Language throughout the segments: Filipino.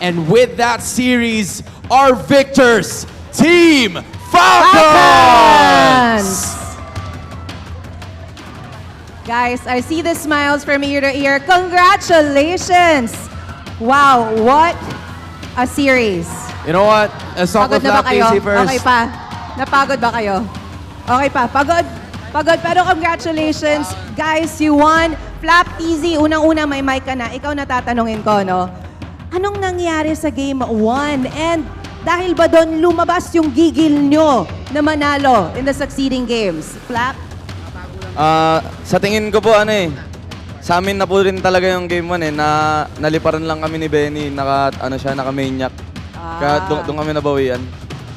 And with that series, our victors, Team Falcons! Guys, I see the smiles from ear to ear. Congratulations! Wow, what a series. You know what? Talk Pagod of na ba kayo? first. Okay pa. Napagod ba kayo? Okay pa. Pagod? Pagod. Pero congratulations. Guys, you won. Flap easy. Unang-una may mic ka na. Ikaw na tatanungin ko, no? Anong nangyari sa game 1? And dahil ba doon lumabas yung gigil nyo na manalo in the succeeding games? Flap? Ah, sa tingin ko po ano eh, sa amin na po rin talaga yung game 1 eh, na naliparan lang kami ni Benny, naka ano siya, naka maniac. Kaya Ah. doon doon kami nabawian.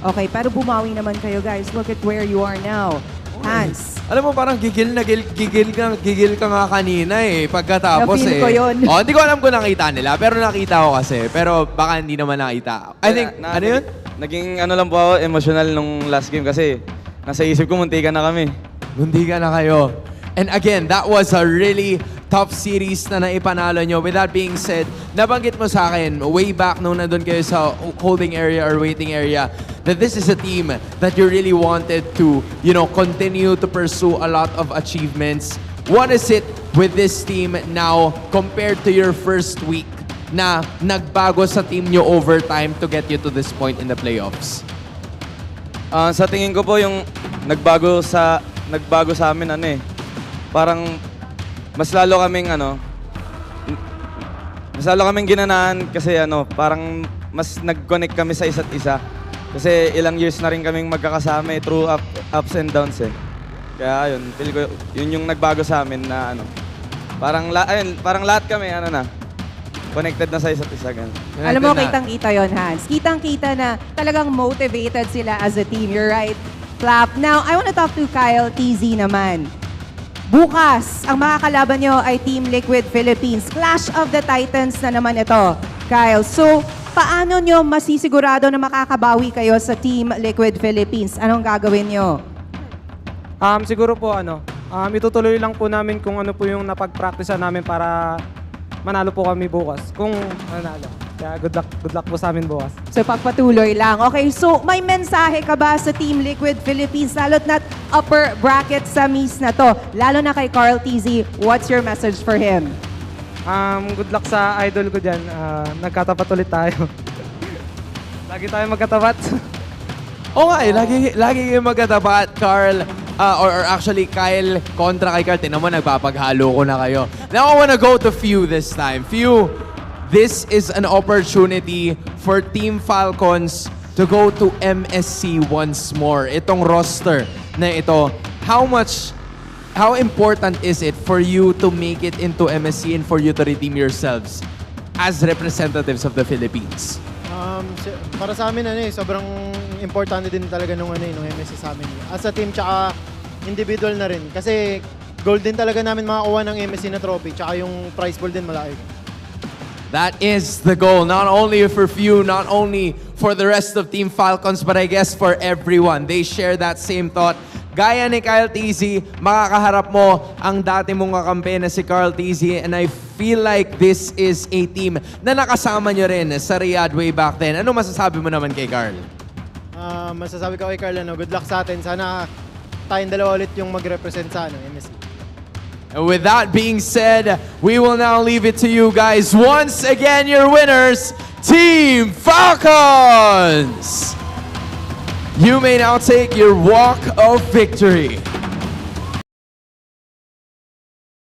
Okay, pero bumawi naman kayo, guys. Look at where you are now. Hans. Alam mo, parang gigil na gigil, gigil ka, gigil ka nga kanina eh. Pagkatapos Na-feel eh. ko yun. Oh, hindi ko alam kung nakita nila, pero nakita ko kasi. Pero baka hindi naman nakita. I think, Na- ano yun? Naging ano lang po ako, emotional nung last game kasi nasa isip ko munti ka na kami. Hindi ka na kayo. And again, that was a really tough series na naipanalo nyo. With that being said, nabanggit mo sa akin way back nung nandun kayo sa holding area or waiting area that this is a team that you really wanted to, you know, continue to pursue a lot of achievements. What is it with this team now compared to your first week na nagbago sa team nyo over time to get you to this point in the playoffs? Ah, sa tingin ko po yung nagbago sa nagbago sa amin ano eh. Parang mas lalo kaming ano mas lalo kaming ginanahan kasi ano, parang mas nag-connect kami sa isa't isa. Kasi ilang years na rin kaming magkakasama eh, through up, ups and downs eh. Kaya yun, feel ko yun yung nagbago sa amin na ano. Parang la, ayun, parang lahat kami ano na connected na sa isa't isa ganun. Alam mo, Na- kitang-kita yon Hans. Kitang-kita na talagang motivated sila as a team. You're right. Clap. Now, I want to talk to Kyle TZ naman. Bukas, ang makakalaban nyo ay Team Liquid Philippines. Clash of the Titans na naman ito, Kyle. So, paano nyo masisigurado na makakabawi kayo sa Team Liquid Philippines? Anong gagawin nyo? Um, siguro po ano, um, itutuloy lang po namin kung ano po yung napag-practice namin para manalo po kami bukas. Kung manalo. Kaya good luck, good luck po sa amin bukas. So pagpatuloy lang. Okay, so may mensahe ka ba sa Team Liquid Philippines, lalo't na upper bracket sa Miss na to? Lalo na kay Carl TZ, what's your message for him? Um, good luck sa idol ko dyan. Ah, nagkatapat ulit tayo. Lagi tayo magkatapat. Oo nga eh, lagi, lagi magkatapat, Carl. Ah, or, or actually, Kyle kontra kay Carl. Tinan mo, nagpapaghalo ko na kayo. Now I wanna go to Few this time. Few, this is an opportunity for Team Falcons to go to MSC once more. Itong roster na ito, how much, how important is it for you to make it into MSC and for you to redeem yourselves as representatives of the Philippines? Um, para sa amin ano eh, sobrang importante din talaga nung ano eh, nung MSC sa amin. As a team tsaka individual na rin kasi goal din talaga namin makakuha ng MSC na trophy tsaka yung prize pool din malaki. That is the goal, not only for few, not only for the rest of Team Falcons, but I guess for everyone. They share that same thought. Gaya ni Kyle TZ, makakaharap mo ang dati mong kakampi na si Carl TZ and I feel like this is a team na nakasama nyo rin sa Riyadh way back then. Ano masasabi mo naman kay Carl? Ah, masasabi ko kay Carl ano, good luck sa atin. Sana tayong dalawa ulit yung mag-represent sa ano, MSC. And with that being said, we will now leave it to you guys. Once again, your winners, Team Falcons! You may now take your walk of victory.